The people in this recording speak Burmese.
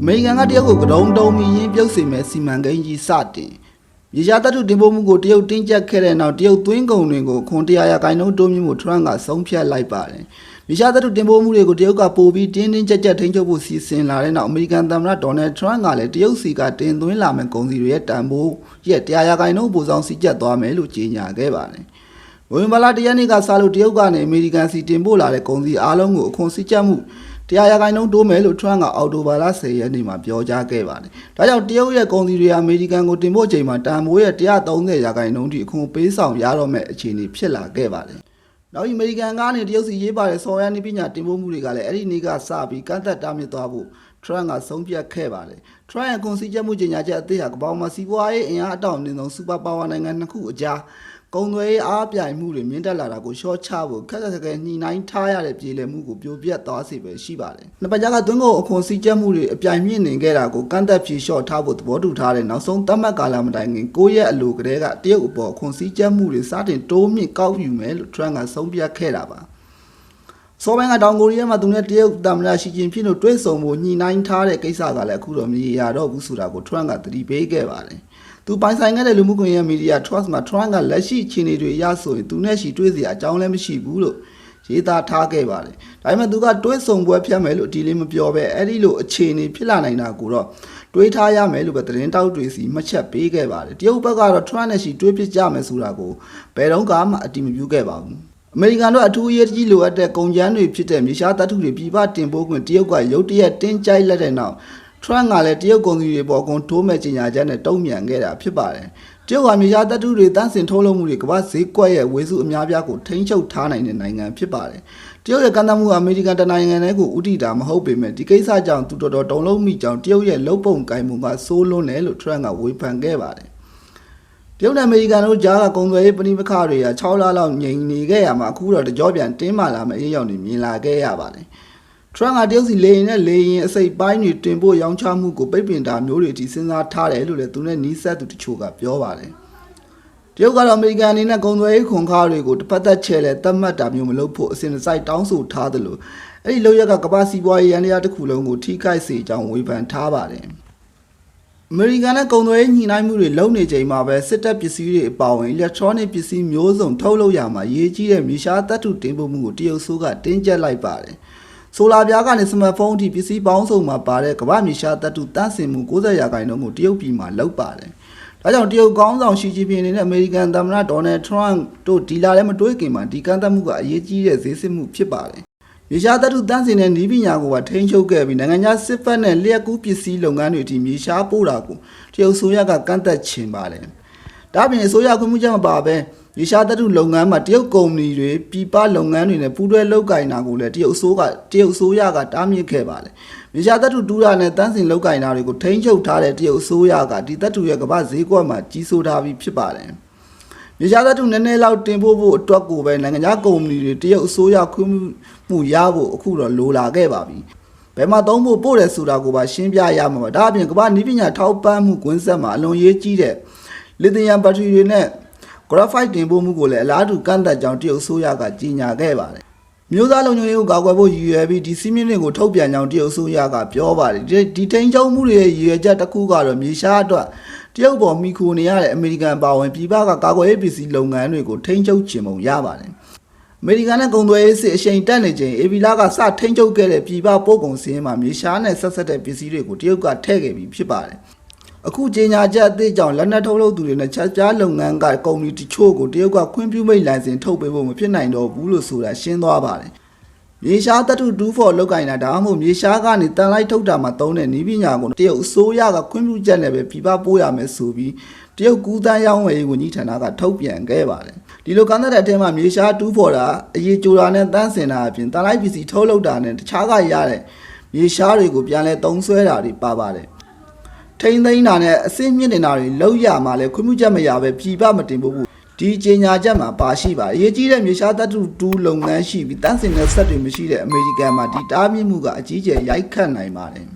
အမေရိကန်ကတရုတ်ကိုကတုံးတုံးပြီးရင်းပြုတ်စေမဲ့စီမံကိန်းကြီးစတင်ရေရှားတပ်ထုတင်ပို့မှုကိုတရုတ်တင်းကျပ်ခဲ့တဲ့နောက်တရုတ်သွင်းကုန်တွေကိုခွန်တရားရာခိုင်နှုန်းတိုးမြင့်မှုထရန့်ကဆုံးဖြတ်လိုက်ပါတယ်။ရေရှားတပ်ထုတင်ပို့မှုတွေကိုတရုတ်ကပိုပြီးတင်းတင်းကျပ်ကျပ်ထိန်းချုပ်ဖို့စီစဉ်လာတဲ့နောက်အမေရိကန်သမ္မတဒေါ်နယ်ထရန့်ကလည်းတရုတ်စီကတင်သွင်းလာမဲ့ကုန်စည်တွေရဲ့တန်ဖိုးရဲ့တရားရာခိုင်နှုန်းပိုဆောင်စီကျပ်သွားမယ်လို့ကြေညာခဲ့ပါတယ်။ဝင်းဘလာတရက်နေ့ကစားလို့တရုတ်ကနေအမေရိကန်စီတင်ပို့လာတဲ့ကုန်စည်အားလုံးကိုအခွန်စည်းကြပ်မှု တရားရာခိုင်နှုန်းတိုးမယ်လို့ထရန့်ကအော်တိုဘာလ10ရက်နေ့မှာပြောကြားခဲ့ပါတယ်။ဒါကြောင့်တရုတ်ရဲ့ကုန်စည်တွေအမေရိကန်ကိုတင်ပို့ချိန်မှာတန်ဖိုးရဲ့130ရာခိုင်နှုန်းထိအခွန်ပေးဆောင်ရတော့မဲ့အခြေအနေဖြစ်လာခဲ့ပါတယ်။နောက်အမေရိကန်ကနေတရုတ်စီရေးပါတဲ့ဆော်ရန်နီပညာတင်ပို့မှုတွေကလည်းအဲ့ဒီနေ့ကစပြီးကန့်သက်တားမြစ်သွားဖို့ထရန့်ကဆုံးဖြတ်ခဲ့ပါတယ်။ထရန့်ရဲ့ကုန်စည်ချက်မှုကြေညာချက်အသစ်ဟာကမ္ဘာမှာစီးပွားရေးအင်အားအတောင်အမြင့်ဆုံးစူပါပါဝါနိုင်ငံနှစ်ခုအကြား ကုန်သွယ်ရေးအားပြိုင်မှုတွေမြင့်တက်လာတာကိုရှော့ချဖို့ခက်ခက်ခဲခဲညှိနှိုင်းထားရတဲ့ပြည်လည်မှုကိုပြိုပြတ်သွားစေပဲရှိပါတယ်။နှစ်ပတ်ကြားကသွင်းကုန်အခွန်စည်းချက်မှုတွေအပြိုင်မြင့်နေခဲ့တာကိုကန့်သက်ဖြေလျှော့ထားဖို့သဘောတူထားတဲ့နောက်ဆုံးသတ်မှတ်ကာလမတိုင်ခင်9ရက်အလိုကတည်းကတရုတ်အပေါ်အခွန်စည်းချက်မှုတွေစတင်တိုးမြင့်ကောက်ယူမယ်လို့ထရန့်ကဆုံးဖြတ်ခဲ့တာပါ။စောပိုင်းကတောင်ကိုရီးယားမှာသူနဲ့တရုတ်သမ္မတရှီကျင်ဖျင်တို့တွေ့ဆုံဖို့ညှိနှိုင်းထားတဲ့ကိစ္စကလည်းအခုတော့မရေရာတော့ဘူးဆိုတာကိုထရန့်ကသတိပေးခဲ့ပါတယ်။ သူပိုင်ဆိုင်ခဲ့တဲ့လူမှုကွန်ရက်မီဒီယာ Trust မှာထရန့်ကလက်ရှိအခြေအနေတွေအရဆိုရင်သူနဲ့ရှီတွေ့စရာအကြောင်းလည်းမရှိဘူးလို့ရေးသားထားခဲ့ပါတယ်။ဒါပေမဲ့သူကတွေ့ဆုံပွဲဖြတ်မယ်လို့အတီလေးမပြောပဲအဲ့ဒီလိုအခြေအနေဖြစ်လာနိုင်တာကိုတော့တွေးထားရမယ်လို့ပဲသတင်းတောက်တွေစီမှတ်ချက်ပေးခဲ့ပါတယ်။တရုတ်ဘက်ကတော့ထရန့်နဲ့ရှီတွေ့ဖြစ်ကြမယ်ဆိုတာကိုဘယ်တော့မှအတီမပြုခဲ့ပါဘူး။အမေရိကန်တို့အထူးအရေးကြီးလိုအပ်တဲ့ကုန်ကျန်းတွေဖြစ်တဲ့မြေရှားတပ်ထုတွေပြည်ပတင်ပို့ခွင့်တရုတ်ကရုတ်တရက်တင်းကြိုက်လက်တဲ့နောက် ထရန့်ကလည်းတရုတ်ကုန်စည်တွေပေါ်ကုန်ထိုးမဲ့ကြေညာချက်နဲ့တုံ့ပြန်ခဲ့တာဖြစ်ပါတယ်။တရုတ်ကမြေရှားတပ်ထုတွေတန့်စင်ထုတ်လုပ်မှုတွေကမ္ဘာဈေးကွက်ရဲ့ဝေစုအများပြားကိုထိန်းချုပ်ထားနိုင်တဲ့နိုင်ငံဖြစ်ပါတယ်။တရုတ်ရဲ့ကန့်သတ်မှုကအမေရိကန်တနိုင်ငံတည်းကိုဥတီတာမဟုတ်ပေမဲ့ဒီကိစ္စကြောင့်သူတော်တော်တုံလုံးမိကြောင်တရုတ်ရဲ့လုံပုံကိုင်မှုကစိုးလွန်းတယ်လို့ထရန့်ကဝေဖန်ခဲ့ပါတယ်။တရုတ်နဲ့အမေရိကန်တို့ကြားကကုန်သွယ်ရေးပဋိပက္ခတွေက6လလောက်ငြိမ်နေခဲ့ရမှာအခုတော့တကြောပြန်တင်းမာလာမယ့်အရေးရောက်နေမြင်လာခဲ့ရပါတယ်။ ထရန့်ကတရုတ်စီလေရင်နဲ့လေရင်အစိပ်ပိုင်းတွေတင်ဖို့ရောင်းချမှုကိုပိတ်ပင်တာမျိုးတွေအထိစဉ်းစားထားတယ်လို့လည်းသူနဲ့နီးစပ်သူတချို့ကပြောပါတယ်။တရုတ်ကတော့အမေရိကန်အနေနဲ့ကုန်သွယ်ရေးခွန်ခါတွေကိုတစ်ပတ်သက်ချဲလဲသတ်မှတ်တာမျိုးမလုပ်ဖို့အစဉ်တစိုက်တောင်းဆိုထားတယ်လို့အဲ့ဒီလောက်ရကကမ္ဘာစီးပွားရေးရန်တရားတစ်ခုလုံးကိုထိခိုက်စေကြောင်းဝေဖန်ထားပါတယ်။အမေရိကန်နဲ့ကုန်သွယ်ရေးညှိနှိုင်းမှုတွေလုပ်နေချိန်မှာပဲစစ်တပ်ပစ္စည်းတွေအပါအဝင် electronic ပစ္စည်းမျိုးစုံထုတ်လုပ်ရမှာရေးကြီးတဲ့မြေရှားတပ်ထုတင်ပို့မှုကိုတရုတ်ဆိုးကတင်းကျပ်လိုက်ပါတယ်။ ဆိုလာပြားကနေစမတ်ဖုန်းအထိပစ္စည်းပေါင်းစုံမှာပါတဲ့ကမ္ဘာမြေရှားတပ်ထုတန့်စင်မှု90ရာခိုင်နှုန်းကိုတရုတ်ပြည်မှာလုပ်ပါတယ်။ဒါကြောင့်တရုတ်ကောင်းဆောင်ရှီဂျီပင်အနေနဲ့အမေရိကန်သမ္မတဒေါ်နယ်ထရန့်တို့ဒီလာလည်းမတွေးခင်မှာဒီကန့်သတ်မှုကအရေးကြီးတဲ့ဈေးစစ်မှုဖြစ်ပါတယ်။ရေရှားသတ္တုတန်းစင်တဲ့နီးပညာကိုပါထိန်းချုပ်ခဲ့ပြီးနိုင်ငံခြားစစ်ဖက်နဲ့လျှက်ကူးပစ္စည်းလုပ်ငန်းတွေအထိမြေရှားပို့တာကိုတရုတ်ဆိုရကကန့်သက်ချင်ပါတယ်။ဒါ့အပြင်အစိုးရခွင့်ပြုချက်မပါဘဲ ရေရှားသတ္တုလုပ်ငန်းမှာတရုတ်ကုမ္ပဏီတွေပြည်ပလုပ်ငန်းတွေနဲ့ပူးတွဲလုပ်ကိုင်တာကိုလည်းတရုတ်အစိုးကတရုတ်အစိုးရကတားမြစ်ခဲ့ပါတယ်။ရေရှားသတ္တုတူးတာနဲ့တန်းစင်လုပ်ကိုင်တာတွေကိုထိန်းချုပ်ထားတဲ့တရုတ်အစိုးရကဒီသတ္တုရဲ့ကမ္ဘာဈေးကွက်မှာကြီးစိုးထားပြီးဖြစ်ပါတယ်။မြေရှားသတ္တုနည်းနည်းလောက်တင်ပို့ဖို့အတွက်ကိုပဲနိုင်ငံခြားကုမ္ပဏီတွေတရုတ်အစိုးရခွင့်ပြုမှုရဖို့အခုတော့လိုလာခဲ့ပါပြီ။ဘယ်မှာသုံးဖို့ပို့တယ်ဆိုတာကိုပါရှင်းပြရမှာပါ။ဒါအပြင်ကမ္ဘာနည်းပညာထောက်ပံ့မှုကွင်းဆက်မှာအလွန်ရေးကြီးတဲ့လစ်သီယမ်ဘက်ထရီတွေနဲ့ graphite တင်ပို့မှုကိုလည်းအလားတူကန့်သက်ကြောင်းတရုတ်အစိုးရကကြေညာခဲ့ပါတယ်။မျိုးသားလုံခြုံရေးကိုကာကွယ်ဖို့ရည်ရွယ်ပြီးဒီစီးမင်းတွေကိုထုတ်ပြန်ကြောင်းတရုတ်အစိုးရကပြောပါတယ်ဒီဒီထိန်ချုံမှုတွေရဲ့ရည်ရွယ်ချက်တစ်ခုကတော့မြေရှားအတွက်တရုတ်ပေါ်မိခိုနေရတဲ့အမေရိကန်ပါဝင်ပြည်ပကကာကွယ်ရေးပစ္စည်းလုပ်ငန်းတွေကိုထိန်းချုပ်ခြင်းပုံရပါတယ်အမေရိကန်နဲ့ကုန်သွယ်ရေးစစ်အရှိန်တက်နေချိန်အေဗီလာကစထိန်းချုပ်ခဲ့တဲ့ပြည်ပပို့ကုန်စင်းမှာမြေရှားနဲ့ဆက်ဆက်တဲ့ပစ္စည်းတွေကိုတရုတ်ကထည့်ခဲ့ပြီးဖြစ်ပါတယ် အခုကြေညာချက်အသစ်ကြောင့်လက်နက်ထုတ်လုပ်သူတွေနဲ့ချက်ပြားလုပ်ငန်းကကုမ္ပဏီတချို့ကိုတရုတ်ကခွင့်ပြုမိတ်လိုင်စင်ထုတ်ပေးဖို့မဖြစ်နိုင်တော့ဘူးလို့ဆိုတာရှင်းသွားပါတယ်။မြေရှားတတုဒူးဖော်လောက်ကင်တာဒါမှမဟုတ်မြေရှားကနေတန်လိုက်ထုတ်တာမှာသုံးတဲ့နီးပညာကိုတရုတ်အစိုးရကခွင့်ပြုချက်နဲ့ပဲပြပပိုးရမယ်ဆိုပြီးတရုတ်ကူးတန်းရောင်းဝယ်ရေးဝန်ကြီးဌာနကထုတ်ပြန်ခဲ့ပါတယ်။ဒီလိုကန့်တဲ့အထက်မှာမြေရှားတူးဖော်တာအရေးကြိုတာနဲ့တန်းစင်တာအပြင်တန်လိုက်ပစ္စည်းထုတ်လုပ်တာနဲ့တခြားကရတဲ့မြေရှားတွေကိုပြန်လဲသုံးဆွဲတာတွေပါပါတယ်။ ထိမ့်သိမ်းတာနဲ့အစစ်မြင့်တင်တာတွေလောက်ရမှာလဲခွင့်ပြုချက်မရပဲပြည်ပမတင်ဖို့ဘူးဒီကြေညာချက်မှာပါရှိပါအရေးကြီးတဲ့မြေရှားတပ်ထုတူးလုပ်ငန်းရှိပြီးတန်းစင်တဲ့ဆက်တွေမရှိတဲ့အမေရိကန်မှာဒီတားမြစ်မှုကအကြီးကျယ်ရိုက်ခတ်နိုင်ပါတယ်